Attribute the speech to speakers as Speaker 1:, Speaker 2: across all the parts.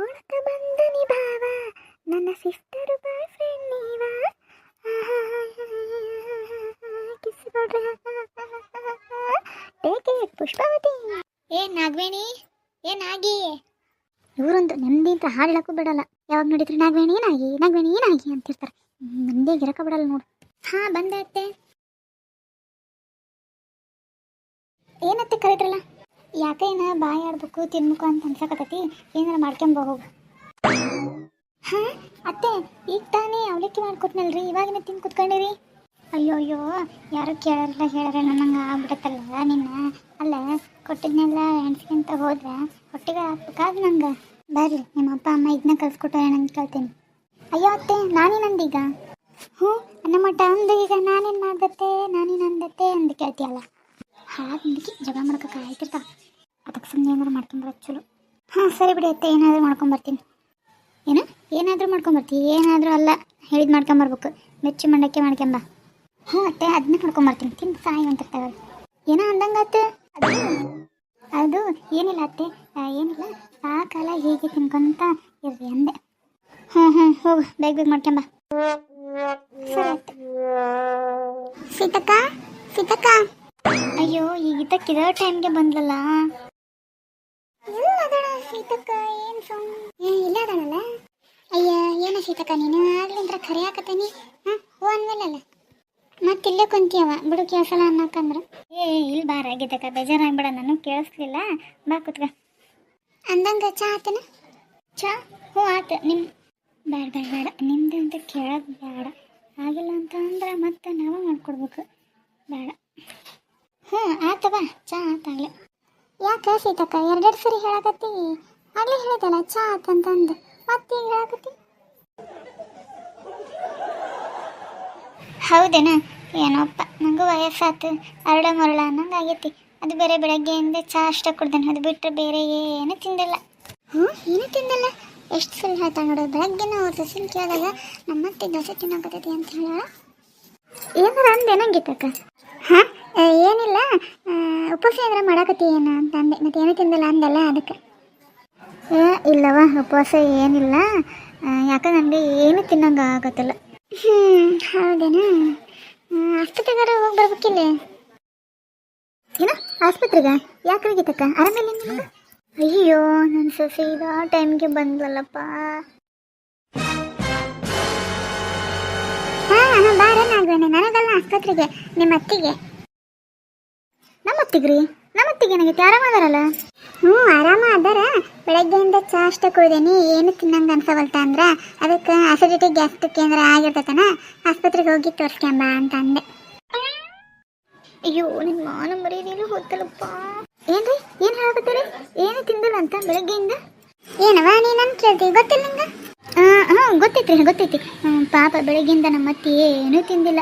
Speaker 1: ನೋಡಕ ಬಂದ ನಿಭಾವ ನನ್ನ ಸಿಸ್ಟರ್ ಬಾಯ್ ಫ್ರೆಂಡ್ ನೀವ ಕಿಸ್ ಕೊಡ್ರ. ಇಟ್ ಪುಷ್ಪಾವತಿ? ಏ ನಾಗವೇಣಿ ಏ ನಾಗಿ. ಇವರೊಂದು ನೆಮ್ಮದಿಯಿಂದ ಹಾಡು ಹೇಳಕ್ಕೂ ಬಿಡಲ್ಲ. ಯಾವಾಗ ನೋಡಿದ್ರೆ ನಾಗವೇಣಿ ಏನಾಗಿ ನಾಗವೇಣಿ ಏನಾಗಿ ಹೇಳ್ತಾರೆ ಮಂದಿಗೆ ಇರಕ ಬಿಡಲ್ಲ ನೋಡು. ಹಾ ಬಂದೆ ಅತ್ತೆ. ಏನತ್ತೆ ಕರೆದ್ರಲ್ಲ? ಯಾಕೆ ಏನ ಬಾಯಿ ಆಡ್ಬೇಕು ತಿನ್ಬೇಕು ಅಂತ ಅನ್ಸಕತ್ತೈತಿ? ಏನಾರ ಮಾಡ್ಕೊಂಬ ಹೋಗು. ಹಾ? ಅತ್ತೆ, ಈಗ ತಾನೇ ಅವಲಕ್ಕಿ ಮಾಡ್ಕೊಟ್ನಲ್ರಿ? ಇವಾಗಿನ ತಿಂದು ಕುತ್ಕೊಂಡಿರಿ? ಅಯ್ಯೋ ಅಯ್ಯೋ, ಯಾರು ಕೇಳಲ್ಲ ಹೇಳಾರ ನನಗೆ ಆಗ್ಬಿಡತ್ತಲ್ಲ ನಿನ್ನ? ಅಲ್ಲ, ಕೊಟ್ಟಿದ್ನೆಲ್ಲ ಎಣ್ಸ್ಕೊಂತ ಹೋದ್ರೆ ಹೊಟ್ಟೆಗೆ ಹಾಕ್ಬೇಕಾದ್ ನಂಗೆ? ಬರ್ರಿ, ನಿಮ್ಮ ಅಪ್ಪ, ಅಮ್ಮ ಇದನ್ನ ಕೊಟ್ಟರೆ ನಂಗೆ ಕೇಳ್ತೀನಿ. ಅಯ್ಯೋ, ಅತ್ತೆ ನಾನೇನಂದೀಗ ಹ್ಞೂ ಅನ್ನ ಮಟ್ಟ ಅಂದು ಈಗ ನಾನೇನು ಮಾಡ್ದತ್ತೆ, ನಾನೇನು ಅಂದತ್ತೆ ಅಂದು ಕೇಳ್ತೀಯಲ್ಲ? ಹಾಗೆ ಜಗಳ ಮಾಡ್ಕೊಕ ಆಯ್ತಿರ್ತಾವ ಅದಕ್ಕೆ ಸುಮ್ಮನೆ ಏನಾದ್ರು ಮಾಡ್ಕೊಂಬರ ಚಲೋ. ಹಾಂ ಸರಿ ಬಿಡಿ ಅತ್ತೆ ಏನಾದರೂ ಮಾಡ್ಕೊಂಬರ್ತೀನಿ ಏನು? ಏನಾದರೂ ಮಾಡ್ಕೊಂಬರ್ತೀವಿ ಏನಾದರೂ ಅಲ್ಲ ಹೇಳಿದ್ ಮಾಡ್ಕೊಂಬರ್ಬೇಕು ಮೆಚ್ಚು ಮಂಡಕ್ಕೆ ಮಾಡ್ಕೊಂಬ ಹ್ಞೂ ಅತ್ತೆ ಅದನ್ನ ಮಾಡ್ಕೊಂಬರ್ತೀನಿ ತಿಂದು ಸಾಯಿ ಅಂತ ಏನೋ ಅಂದಂಗತ್ತೆ ಅದು ಅದು ಏನಿಲ್ಲ ಅತ್ತೆ. ಏನಿಲ್ಲ. ಆ, ಕಾಲ ಹೀಗೆ ತಿನ್ಕೊಂತ ಇರ್ರಿ ಅಂದೆ. ಹ್ಞೂ ಹ್ಞೂ ಹೋಗು ಬೇಗ ಬೇಗ ಮಾಡ್ಕೊಂಬ ಸೀತಕ್ಕ ಸೀತಕ್ಕ. ಅಯ್ಯೋ ಈಗ ಟೈಮ್ಗೆ ಬಂದ್ಲಲ್ಲ. ಸೀತಕ್ಕ, ಏನ್ ಸುಮ್ ಇಲ್ಲ ಅಯ್ಯೋ ಅಯ್ಯ, ಏನ ಸೀತಕ್ಕ, ನೀನು ಆಗ್ಲಿಂದ್ರ ಖರೆ ಹಾಕತ್ತೀನಿ. ಹಾ? ಹೋ ಮತ್ತೆ ಮತ್ತಿಲ್ಲೇ ಕುಂತೀಯವ, ಬಿಡು ಕೇಳಸಲ್ಲ ಅನ್ನಕಂದ್ರ. ಏ ಇಲ್ಲಿ ಬಾರ ಗೀತಕ್ಕ ಬೇಜಾರಾಗ್ಬೇಡ, ನಾನು ಕೇಳಿಸ್ಲಿಲ್ಲ. ಬಾ ಕುತ್ಕ. ಅಂದಂಗ ಚಾ ಆತನ? ಚಾ? ಹ್ಞೂ, ಆತ. ನಿಮ್ ಬೇಡ ಬೇಡ ಬೇಡ ನಿಮ್ದು ಅಂತ ಕೇಳೋದು ಬೇಡ ಆಗಿಲ್ಲ ಅಂತ ಅಂದ್ರೆ ಮತ್ತೆ ನಾವೇ ಮಾಡ್ಕೊಡ್ಬೇಕು. ಬೇಡ ಹ್ಞೂ ಆತವ ಚಾ ಆತಾಗ್ಲೆ ಯಾಕೆ ಸೀತಕ್ಕ ಎರಡೆರಡು ಸರಿ ಹೇಳಕತ್ತಿ? ಆಗಲೇ ಹೇಳಿದಲ್ಲ ಚಾ ಆತಂತಂದು ಮತ್ತೆ ಈಗ ಹೇಳಕತ್ತಿ? ಹೌದೇನ? ಏನೋಪ್ಪ ನನಗೂ ವಯಸ್ಸಾತು. ಅರಳ ಮರಳ ಅನ್ನಂಗೆ ಆಗೈತಿ. ಅದು ಬೇರೆ ಬೆಳಗ್ಗೆಯಿಂದ ಚಾ ಅಷ್ಟೇ ಕುಡ್ದೇನೆ ಅದು ಬಿಟ್ಟರೆ ಬೇರೆ ಏನು ತಿಂದಿಲ್ಲ. ಹ್ಞೂ ಏನು ತಿಂದಿಲ್ಲ? ಎಷ್ಟು ಸರಿ ಹೇಳ್ತಾ ನೋಡು. ಬೆಳಗ್ಗೆನ ಅವ್ರ ದೋಸೆ ಕೇಳಿದಾಗ ನಮ್ಮತ್ತೆ ದೋಸೆ ತಿನ್ನೋಕತೈತಿ ಅಂತ ಹೇಳ ಏನಾರ ಅಂದೇನಂಗಿತ್ತಕ್ಕ ಹಾಂ? ಏನಿಲ್ಲ. ಉಪವಾಸ ಏನಾರ ಮಾಡಕತ್ತಿ ಏನು ಅಂತ ಅಂದೆ ಮತ್ತೆ ಏನೂ ತಿಂದಲ್ಲ ಅಂದಲ್ಲ ಅದಕ್ಕೆ. ಏ ಇಲ್ಲವ ಉಪವಾಸ ಏನಿಲ್ಲ. ಯಾಕೆ ನನಗೆ ಏನು ತಿನ್ನಂಗೆ ಆಗತ್ತಲ್ಲ. ಹ್ಞೂ ಹೌದೇನಾ? ಆಸ್ಪತ್ರೆಗಾರ ಹೋಗಿ ಬರ್ಬೇಕಿಲ್ಲ ಏನ, ಆಸ್ಪತ್ರೆಗೆ? ಯಾಕೆ ಗೀತಕ್ಕ ಆರಾಮಿಲ್ಲ ನಿಮಗೆ ಅಯ್ಯೋ ನನ್ನ ಸೊಸೆ ಇದ ಟೈಮ್ಗೆ ಬಂದ್ಲಲ್ಲಪ್ಪ. ಹಾಂ ನಾನು ನಾಗವೇಣಿ ನನಗಲ್ಲ ಆಸ್ಪತ್ರೆಗೆ ನಿಮ್ಮ ಅತ್ತಿಗೆ ಅತ್ತಿಗ್ರಿ ನಮ್ಮ ಅತ್ತಿಗೆ ಏನಾಗೈತಿ ಆರಾಮದಾರಲ್ಲ ಹ್ಞೂ ಆರಾಮ ಅದಾರ. ಬೆಳಗ್ಗೆಯಿಂದ ಚಾ ಅಷ್ಟ ಕುಡ್ದೇನಿ ಏನು ತಿನ್ನಂಗೆ ಅನ್ಸವಲ್ತ ಅಂದ್ರ? ಅದಕ್ಕೆ ಅಸಿಡಿಟಿ ಗ್ಯಾಸ್ಟ್ರಿಕ್ ಏನಾರ ಆಗಿರ್ತತನ ಆಸ್ಪತ್ರೆಗೆ ಹೋಗಿ ತೋರಿಸ್ಕೊಂಬ ಅಂತ ಅಂದೆ. ಅಯ್ಯೋ ನಿಮ್ಮ ಮಾನ ಮರ್ಯಾದೆನೂ ಹೋಗ್ತಲ್ಲಪ್ಪ ಏನ್ರಿ? ಏನು ಹೇಳಕತ್ತೀರಿ? ಏನು ತಿಂದಿಲ್ಲ ಅಂತ ಬೆಳಗ್ಗೆಯಿಂದ? ಏನವ ನೀನಂತ ಕೇಳ್ತೀವಿ ಗೊತ್ತಿಲ್ಲ ನಿಂಗೆ? ಹಾಂ ಗೊತ್ತೈತ್ರಿ ಗೊತ್ತೈತಿ. ಪಾಪ ಬೆಳಗ್ಗೆಯಿಂದ ನಮ್ಮ ಅತ್ತಿ ಏನೂ ತಿಂದಿಲ್ಲ.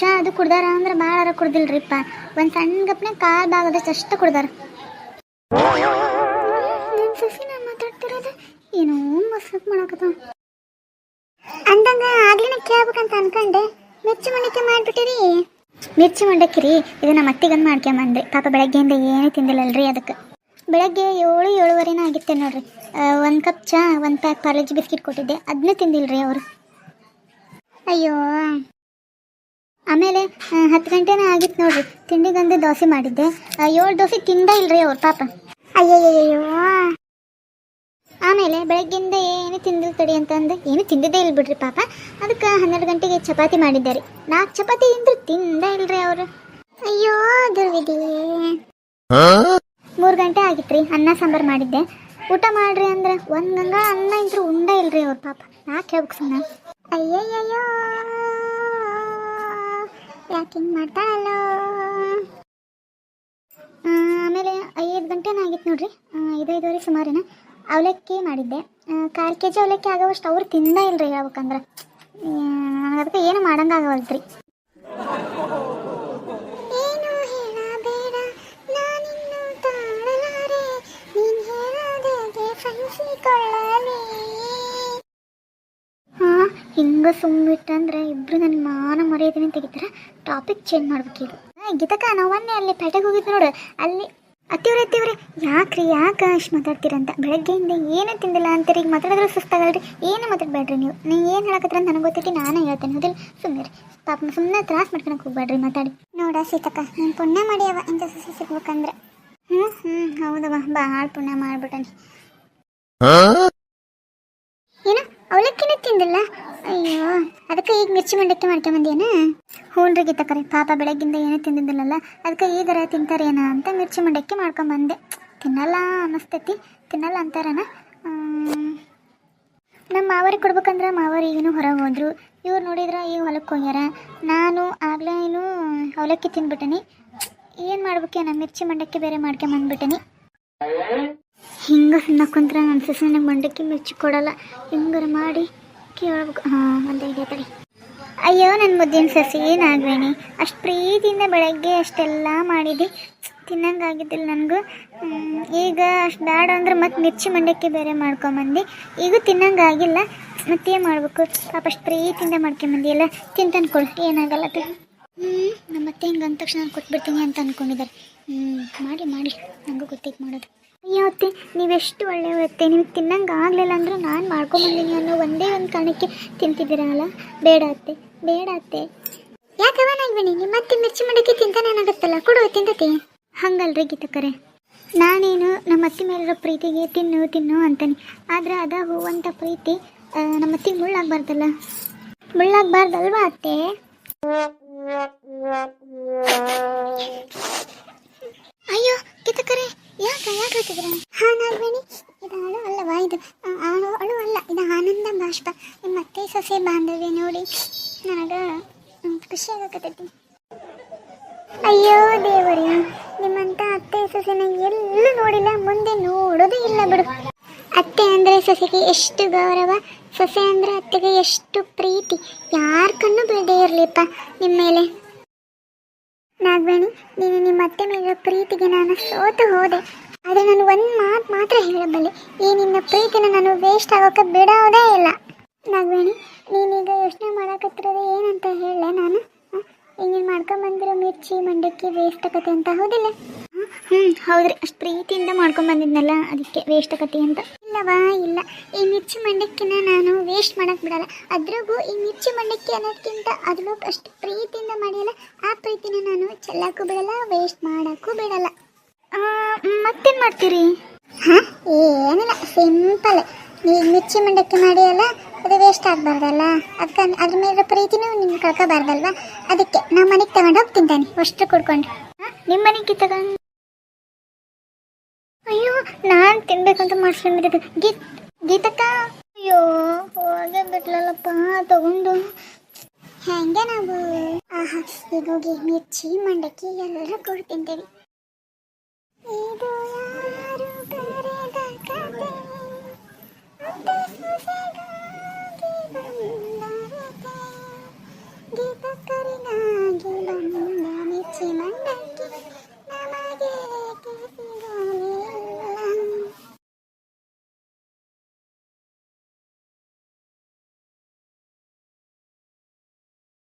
Speaker 1: ಚಾ ಅದು ಕುಡ್ದಾರ ಅಂದ್ರೆ ಭಾಳ ಕುಡ್ದಿಲ್ರಿಪ್ಪ. ಒಂದು ಸಣ್ಣ ಗಪ್ನೆ ಕಾಲ್ ಭಾಗದಷ್ಟು ಅಷ್ಟು ಕುಡ್ದಾರ. ಸಸಿ ನಾನು ಮಾತಾಡ್ತಿರೋದು? ಏನೋ ಮಸ್ತ್ ಮಾಡಕತ್ತ ಅಂದಂಗ ಆಗ್ಲಿನ ಕೇಳ್ಬೇಕಂತ ಅನ್ಕೊಂಡೆ. ಮಿರ್ಚಿ ಮಂಡಕ್ಕಿ ಮಾಡ್ಬಿಟ್ಟಿರಿ? ಮಿರ್ಚಿ ಮಂಡಕ್ಕಿ ರೀ, ಇದು ನಮ್ಮ ಅತ್ತಿಗಂದು ಮಾಡ್ಕೊಂಬಂದ್ರಿ ಪಾಪ ಬೆಳಗ್ಗೆಯಿಂದ ಏನೂ ತಿಂದಿಲ್ಲಲ್ರಿ ಅದಕ್ಕೆ. ಬೆಳಗ್ಗೆ ಏಳು, ಏಳುವರೆನ ಆಗಿತ್ತೆ ನೋಡ್ರಿ. ಒಂದು ಕಪ್ ಚಾ, ಒಂದು ಪ್ಯಾಕ್ ಪಾರ್ಲೇಜ್ ಬಿಸ್ಕಿಟ್ ಕೊಟ್ಟಿದ್ದೆ. ಅದನ್ನೇ ತಿಂದಿಲ್ರಿ ಅವರು. ಅಯ್ಯೋ. ಆಮೇಲೆ ಹತ್ತು ಗಂಟೆನೇ ಆಗಿತ್ತು ನೋಡ್ರಿ. ತಿಂಡಿಗಂದು ದೋಸೆ ಮಾಡಿದ್ದೆ. ಏಳು ದೋಸೆ ತಿಂದ ಇಲ್ರಿ ಅವ್ರ ಪಾಪ. ಅಯ್ಯಯ್ಯೋ ಆಮೇಲೆ ಬೆಳಗ್ಗಿಂದ ಏನು ತಿಂದಿಲ್ಲ ತಡಿ ಅಂತಂದು ಏನು ತಿಂದಿದ್ದೇ ಇಲ್ಲ ಬಿಡ್ರಿ ಪಾಪ. ಅದಕ್ಕೆ ಹನ್ನೆರಡು ಗಂಟೆಗೆ ಚಪಾತಿ ಮಾಡಿದ್ದಾರೆ ನಾಲ್ಕು ಚಪಾತಿ ತಿಂದ್ರು ತಿಂದ ಇಲ್ರಿ ಅವರು. ಅಯ್ಯೋ, ದುರ್ವಿಧಿ. ಮೂರು ಗಂಟೆ ಆಗಿತ್ರಿ ಅನ್ನ ಸಾಂಬಾರು ಮಾಡಿದ್ದೆ. ಊಟ ಮಾಡ್ರಿ ಅಂದ್ರೆ ಒಂದು ಗಂಗಾ ಅನ್ನ ಇಂತ್ರು ಉಂಡ ಇಲ್ರಿ ಅವ್ರ ಪಾಪ. ನಾಕ್ ಹೇಳ್ಬೇಕು ಸುಮ್ಮನೆ ಅಯ್ಯಯ್ಯಯ್ಯೋ. ಯಾಕೆ ಮಾಡ್ತಾ ಆ, ಆಮೇಲೆ ಐದು ಗಂಟೆನ ಆಗಿತ್ತು ನೋಡ್ರಿ. ಇದೈದುವರೆ ಸುಮಾರಿನ. ಅವಲಕ್ಕಿ ಮಾಡಿದ್ದೆ. ಕಾಲು ಕೆ ಜಿ ಅವಲಕ್ಕಿ ಆಗೋವಷ್ಟು ಅವ್ರು ತಿಂದ ಇಲ್ರಿ ಹೇಳ್ಬೇಕಂದ್ರೆ. ಅದಕ್ಕೆ ಏನು ಮಾಡಂಗಾಗವಲ್ತ್ರಿ ಏನು ಹಿಂಗ ಸುಮ್ಮಿಟ್ಟಂದ್ರೆ ಇಬ್ರು ನನ್ನ ಮಾನ ಮರ್ಯಾದೆನೇ ತೆಗಿತಾರ. ಟಾಪಿಕ್ ಚೇಂಜ್ ಮಾಡ್ಬೇಕು ಈಗ ಆ, ಗೀತಕ್ಕ ನಾವು ಮೊನ್ನೆ ಅಲ್ಲಿ ಪೇಟೆಗೆ ಹೋಗಿದ್ದು ನೋಡು. ಅಲ್ಲಿ ಅತ್ತಿವ್ರೆ ಅತ್ತಿವ್ರೆ ಯಾಕ್ರಿ ಯಾಕೆ ಅಷ್ಟು ಮಾತಾಡ್ತೀರಂತ? ಬೆಳಗ್ಗೆಯಿಂದ ಏನು ತಿಂದಿಲ್ಲ ಅಂತೀರಿ? ಈಗ ಮಾತಾಡಿದ್ರೆ ಸುಸ್ತಾಗಲ್ರಿ. ಏನು ಮಾತಾಡ್ಬೇಡ್ರಿ ನೀವು? ನೀವು ಏನು ಹೇಳಕತ್ರ ನನಗೆ ಗೊತ್ತೈತಿ ನಾನೇ ಹೇಳ್ತೇನೆ. ಹೌದಿಲ್ಲ? ಸುಮ್ಮನೆ ಪಾಪ ಸುಮ್ಮನೆ ತ್ರಾಸ್ ಮಾಡ್ಕೊಳಕ್ಕೆ ಹೋಗ್ಬೇಡ್ರಿ ಮಾತಾಡಿ. ನೋಡ ಸೀತಕ್ಕ ನೀನು ಪುಣ್ಯ ಮಾಡ್ಯವ ಇಂಥ ಸಸಿ ಸಿಗ್ಬೇಕಂದ್ರೆ. ಹ್ಞೂ ಹ್ಞೂ ಹೌದವ ಭಾಳ ಪುಣ್ಯ ಮಾಡ್ಬಿಟ್ಟನಿ. ಏನು? ಅವಲಕ್ಕಿನೇ ತಿಂದಿಲ್ಲ? ಅಯ್ಯೋ, ಅದಕ್ಕೆ ಈಗ ಮಿರ್ಚಿ ಮಂಡಕ್ಕಿ ಮಾಡ್ಕೊಂಬಂದೇನ ಹೂನ್ರಿಗೆ ಗೀತಕ್ಕರೆ ಪಾಪ ಬೆಳಗ್ಗಿಂದ ಏನೂ ತಿಂದಿದ್ದಿಲ್ಲಲ್ಲ. ಅದಕ್ಕೆ ಈಗರ ತಿಂತಾರೇನ ಅಂತ ಮಿರ್ಚಿ ಮಂಡಕ್ಕಿ ಮಾಡ್ಕೊಂಬಂದೆ ತಿನ್ನಲ್ಲ ಅನ್ನಿಸ್ತೈತಿ ತಿನ್ನಲ್ಲ ಅಂತಾರನ? ನಮ್ಮ ಮಾವರಿಗೆ ಕೊಡ್ಬೇಕಂದ್ರೆ ಮಾವರಿ ಈಗಿನೂ ಹೊರಗೆ ಹೋದ್ರು. ಇವ್ರು ನೋಡಿದ್ರೆ ಈಗ ಹೊಲಕ್ಕೆ ಹೋಗ್ಯಾರ. ನಾನು ಆಗಲೇ ಏನು ಅವಲಕ್ಕಿ ತಿನ್ಬಿಟ್ಟಿನಿ ಏನು ಮಾಡ್ಬೇಕೇನ ಮಿರ್ಚಿ ಮಂಡಕ್ಕಿ ಬೇರೆ ಮಾಡ್ಕೊಂಬಂದ್ಬಿಟ್ಟಿನಿ ಹಿಂಗೆ ಕುಂತ್ರೆ ನನ್ನ ನನಗೆ ಮಂಡಕ್ಕಿ ಮಿರ್ಚಿ ಕೊಡಲ್ಲ. ಹಿಂಗಾರ ಮಾಡಿ ಕೇಳ್ಬೇಕು ಹಾಂ, ಒಂದೇ ತಡಿ. ಅಯ್ಯೋ ನನ್ನ ಮುದ್ದಿನ ಸಸಿ ಏನಾಗ್ವೇನಿ ಅಷ್ಟು ಪ್ರೀತಿಯಿಂದ ಬೆಳಗ್ಗೆ ಅಷ್ಟೆಲ್ಲ ಮಾಡಿದ್ದೆ ತಿನ್ನಂಗಾಗಿದ್ದಿಲ್ಲ ನನಗೂ. ಈಗ ಅಷ್ಟು ಬೇಡ ಅಂದ್ರೆ ಮತ್ತೆ ಮಿರ್ಚಿ ಮಂಡಕ್ಕಿ ಬೇರೆ ಮಾಡ್ಕೊಂಬಂದು. ಈಗ ತಿನ್ನಂಗಾಗಿಲ್ಲ. ಮತ್ತೇನು ಮಾಡಬೇಕು? ಪಾಪ ಅಷ್ಟು ಪ್ರೀತಿಯಿಂದ ಮಾಡ್ಕೊಂಬಂದಿ ಎಲ್ಲ ತಿಂತನ್ ಕೊಡು, ಏನಾಗಲ್ಲ ಅದು ಹ್ಞೂ ನಮ್ಮ ಮತ್ತೆ ಹಿಂಗೆ ಅಂದ ತಕ್ಷಣ ಕೊಟ್ಬಿಡ್ತೀನಿ ಅಂತ ಅಂದ್ಕೊಂಡಿದ್ದಾರೆ ಹ್ಞೂ ಮಾಡಿ ಮಾಡಿ. ನನಗೂ ಗೊತ್ತೈತೆ ಮಾಡೋದು. ಅಯ್ಯೋ ಅತ್ತೆ, ನೀವೆಷ್ಟು ಒಳ್ಳೆಯವತ್ತೆ ನಿಮ್ಗೆ ತಿನ್ನಂಗೆ ಆಗಲಿಲ್ಲ ಅಂದ್ರೆ ನಾನು ಮಾಡ್ಕೊಂಬಂದಿನಿ ಅನ್ನೋ ಒಂದೇ ಒಂದು ಕಾರಣಕ್ಕೆ ತಿಂತಿದ್ದೀರಲ್ಲ? ಬೇಡ ಅತ್ತೆ ಬೇಡ ಅತ್ತೆ. ಯಾಕವ ನಾಗ್ಬೇನಿ ನಿಮ್ಮ ಮತ್ತೆ ಮಿರ್ಚಿ ಮಾಡಕ್ಕೆ ತಿಂತಾನೇನಾಗುತ್ತಲ್ಲ ಕೊಡು, ತಿಂತತಿ. ಹಂಗಲ್ರಿ ಗೀತಕ್ಕರೆ. ನಾನೇನು ನಮ್ಮ ಅತ್ತಿ ಮೇಲಿರೋ ಪ್ರೀತಿಗೆ ತಿನ್ನು ತಿನ್ನು ಅಂತಾನೆ. ಆದ್ರೆ ಅದ ಹೂವಂತ ಪ್ರೀತಿ ನಮ್ಮ ಅತ್ತಿಗೆ ಮುಳ್ಳಾಗಬಾರ್ದಲ್ಲ? ಮುಳ್ಳಾಗಬಾರ್ದಲ್ವಾ ಅತ್ತೆ? ಅಯ್ಯೋ ಕಿತಕರೆ ಯಾಕೆ ಹೇಳ್ತಿದ್ರ ಇದು ಅಳು ಅಲ್ಲವಾ? ಇದು ಅಳು ಅಳು ಅಲ್ಲ. ಇದು ಆನಂದ ಬಾಷ್ಪ. ನಿಮ್ಮ ಅತ್ತೆ ಸೊಸೆ ಬಾಂಧವ್ಯ ನೋಡಿ. ನನಗೆ ಖುಷಿ ಆಗಕತ್ತೈತಿ. ಅಯ್ಯೋ ದೇವರೇ, ನಿಮ್ಮಂತ ಅತ್ತೆ ಸೊಸೆನ ಎಲ್ಲೂ ನೋಡಿಲ್ಲ. ಮುಂದೆ ನೋಡೋದು ಇಲ್ಲ ಬಿಡು. ಅತ್ತೆ ಅಂದ್ರೆ ಸೊಸೆಗೆ ಎಷ್ಟು ಗೌರವ. ಸೊಸೆ ಅಂದ್ರೆ ಅತ್ತೆಗೆ ಎಷ್ಟು ಪ್ರೀತಿ. ಯಾರ ಕಣ್ಣು ಬೀಳದೇ ಇರಲಿಪ್ಪ ನಿಮ್ಮ ಮೇಲೆ? ನಾಗವೇಣಿ, ನೀನು ನಿಮ್ಮ ಅತ್ತೆ ಮೇಲೆ ಪ್ರೀತಿಗೆ ನಾನು ಸೋತು ಹೋದೆ. ಆದರೆ ನಾನು ಒಂದು ಮಾತು ಮಾತ್ರ ಹೇಳಬಲ್ಲೆ. ಈ ನಿನ್ನ ಪ್ರೀತಿನ ನಾನು ವೇಸ್ಟ್ ಆಗೋಕೆ ಬಿಡೋದೇ ಇಲ್ಲ. ನಾಗವೇಣಿ, ನೀನೀಗ ಯೋಚನೆ ಮಾಡೋಕತ್ತಿರೋದು ಏನಂತ ಹೇಳಲೆ ನಾನು? ಹಿಂಗೆ ಮಾಡ್ಕೊಂಬಂದಿರೋ ಮಿರ್ಚಿ, ಮಂಡಕ್ಕಿ ವೇಸ್ಟ್ ಆಗತ್ತೆ ಅಂತ ಹೌದಿಲ್ಲ? ಹ್ಞೂ ಹೌದ್ರಿ. ಅಷ್ಟು ಪ್ರೀತಿಯಿಂದ ಮಾಡ್ಕೊಂಬಂದಿದ್ನಲ್ಲ ಅದಕ್ಕೆ ವೇಸ್ಟ್ ಆಗತ್ತೆ ಅಂತ. ಇಲ್ಲವಾ ಇಲ್ಲ. ಈ ಮಿರ್ಚಿ, ಮಂಡಕ್ಕಿನ ನಾನು ವೇಸ್ಟ್ ಮಾಡೋಕೆ ಬಿಡಲ್ಲ. ಅದ್ರಾಗೂ ಈ ಮಿರ್ಚಿ, ಮಂಡಕ್ಕಿ ಅನ್ನೋದಕ್ಕಿಂತ ಅದ್ರೂ ಅಷ್ಟು ಪ್ರೀತಿಯಿಂದ ಮಾಡಿಲ್ಲ. ಆ ಪ್ರೀತಿನ ನಾನು ಚೆಲ್ಲಕ್ಕೂ ಬಿಡಲ್ಲ ವೇಸ್ಟ್ ಮಾಡೋಕ್ಕೂ ಬಿಡಲ್ಲ. ಮತ್ತೇನ್ ಮಾಡ್ತೀರಿ? ಹಾ? ಏನಿಲ್ಲ ಸಿಂಪಲ್ ನೀವು ಮಿರ್ಚಿ ಮಂಡಕ್ಕಿ ಮಾಡಿ ಅಲ್ಲ ಅದು ವೇಸ್ಟ್ ಆಗಬಾರ್ದಲ್ಲ. ಅದಕ್ಕೆ ಅದ್ರ ಮೇಲೆ ಪ್ರೀತಿನೂ ನಿಮ್ಗೆ ಕಳ್ಕೋಬಾರ್ದಲ್ವಾ? ಅದಕ್ಕೆ ನಮ್ಮ ಮನೆಗೆ ತಗೊಂಡು ಹೋಗಿ ತಿಂತಾನೆ ಅಷ್ಟು ಕುಡ್ಕೊಂಡು. ನಿಮ್ಮ ಮನೆಗೆ ತಗೊಂಡು ಅಯ್ಯೋ ನಾನು ತಿನ್ಬೇಕಂತ ಮಾಡ್ಸ್ಕೊಂಡಿದ್ದು ಗೀತ್ ಗೀತಕ್ಕ? ಅಯ್ಯೋ ಹೋಗೇ ಬಿಟ್ಲಲ್ಲಪ್ಪ ತಗೊಂಡು. ಹೆಂಗೆ ನಾವು? ಆಹಾ ಈಗ ಹೋಗಿ ಮಿರ್ಚಿ ಮಂಡಕ್ಕಿ ಎಲ್ಲ ಕೊಡು ತಿಂತೇವಿ ಇದು